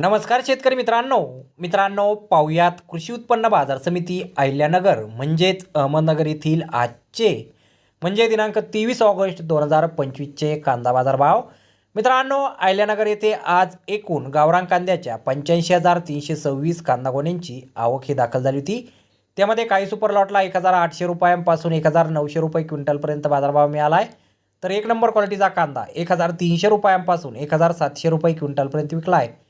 नमस्कार शेतकरी मित्रांनो. मित्रांनो पाहुयात कृषी उत्पन्न बाजार समिती अहिल्यानगर म्हणजेच अहमदनगर येथील आजचे म्हणजे दिनांक तेवीस ऑगस्ट दोन हजार पंचवीसचे कांदा बाजार भाव मित्रांनो अहिल्यानगर येथे आज एकूण गावरान कांद्याच्या पंच्याऐंशी हजार तीनशे सव्वीस कांदा गोण्यांची आवक ही दाखल झाली होती. त्यामध्ये काही सुपर लॉटला एक हजार आठशे रुपयांपासून एक हजार नऊशे रुपये क्विंटलपर्यंत बाजारभाव मिळाला आहे तर एक नंबर क्वालिटीचा कांदा एक हजार तीनशे रुपयांपासून एक हजार सातशे रुपये क्विंटलपर्यंत विकला आहे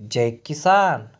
जय किसान।